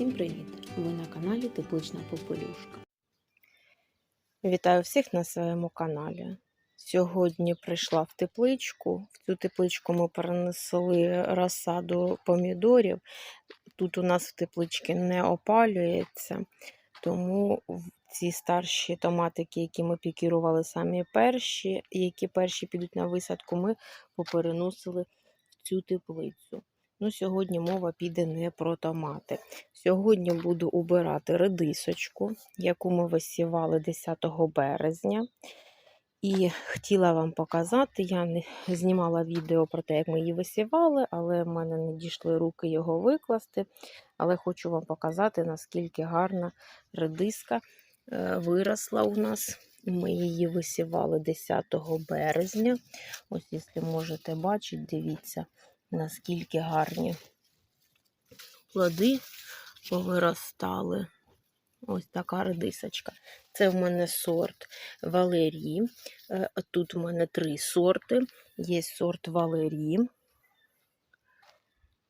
Усім привіт! Ви на каналі Теплична Попелюшка. Вітаю всіх на своєму каналі. Сьогодні прийшла в тепличку. В цю тепличку ми перенесли розсаду помідорів. Тут у нас в тепличці не опалюється, тому ці старші томатики, які ми пікірували самі перші, які перші підуть на висадку, ми попереносили в цю теплицю. Ну, сьогодні мова піде не про томати. Сьогодні буду убирати редисочку, яку ми висівали 10 березня. І хотіла вам показати, я не знімала відео про те, як ми її висівали, але в мене не дійшли руки його викласти. Але хочу вам показати, наскільки гарна редиска е, виросла у нас. Ми її висівали 10 березня. Ось, якщо можете бачити, дивіться, наскільки гарні плоди повиростали. Ось така редисочка. Це в мене сорт Валерії. Е, Тут в мене три сорти. Є сорт Валерії.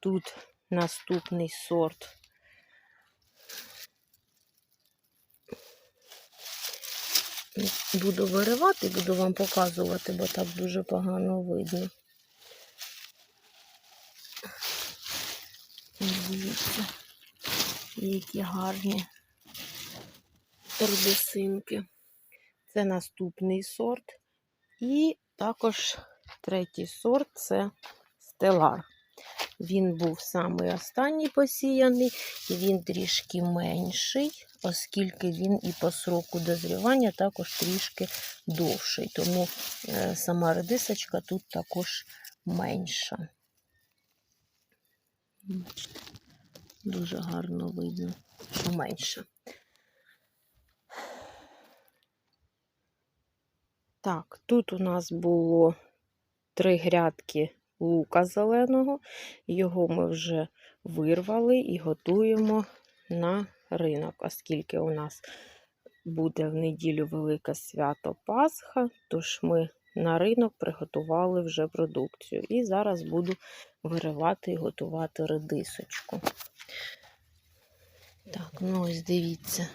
Тут наступний сорт. Буду виривати, буду вам показувати, бо так дуже погано видно. Дивіться, які гарні редисинки. Це наступний сорт. І також третій сорт це стелар. Він був самий останній посіяний, і він трішки менший, оскільки він і по сроку дозрівання також трішки довший. Тому е, сама редисочка тут також менша. Бачите, дуже гарно видно, що менше. Так, тут у нас було три грядки лука зеленого. Його ми вже вирвали і готуємо на ринок, оскільки у нас буде в неділю велике свято Пасха, тож ми на ринок приготували вже продукцію. І зараз буду виривати і готувати редисочку. Так, ну ось дивіться.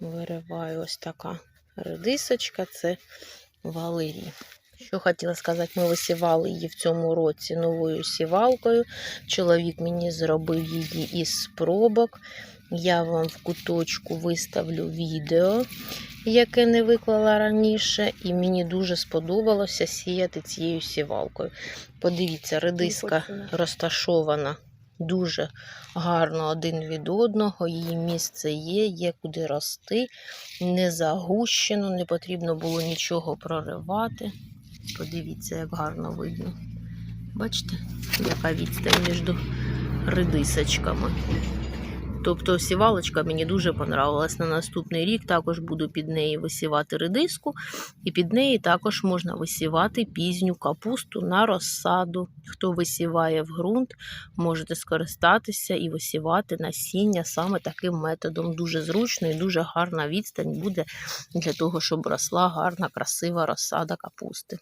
Вириваю ось така редисочка, це валерій. Що хотіла сказати, ми висівали її в цьому році новою сівалкою. Чоловік мені зробив її із спробок. Я вам в куточку виставлю відео, яке не виклала раніше, і мені дуже сподобалося сіяти цією сівалкою. Подивіться, редиска розташована дуже гарно один від одного, її місце є, є куди рости, не загущено, не потрібно було нічого проривати. Подивіться, як гарно видно. Бачите, яка відстань між редисочками. Тобто сівалочка мені дуже понравилась. На наступний рік також буду під неї висівати редиску, і під неї також можна висівати пізню капусту на розсаду. Хто висіває в ґрунт, можете скористатися і висівати насіння саме таким методом. Дуже зручно і дуже гарна відстань буде для того, щоб росла гарна, красива розсада капусти.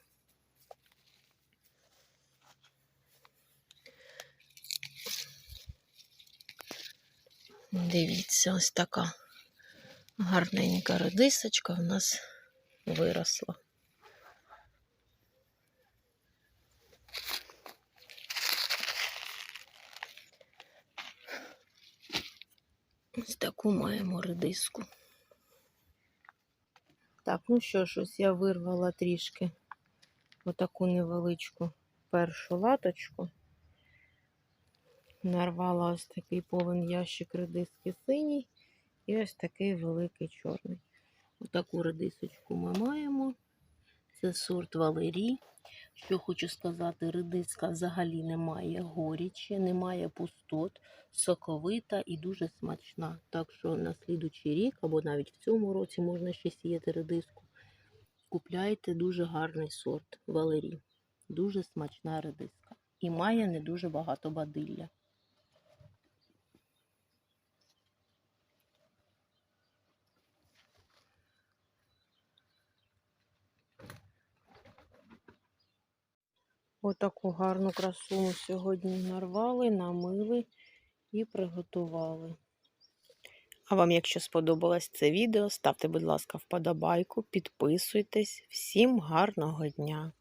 Дивіться, ось така гарненька редисочка в нас виросла. Ось таку маємо редиску. Так, ну що ж, ось я вирвала трішки отаку невеличку першу латочку. Нарвала ось такий повен ящик редиски синій і ось такий великий чорний. Отаку редисочку ми маємо. Це сорт Валерій. Що хочу сказати, редиска взагалі не має горічі, немає пустот, соковита і дуже смачна. Так що на слідучий рік, або навіть в цьому році можна ще сіяти редиску. Купляйте дуже гарний сорт Валерій. Дуже смачна редиска. І має не дуже багато бадилля. Отаку гарну красу ми сьогодні нарвали, намили і приготували. А вам, якщо сподобалось це відео, ставте, будь ласка, вподобайку, підписуйтесь. Всім гарного дня!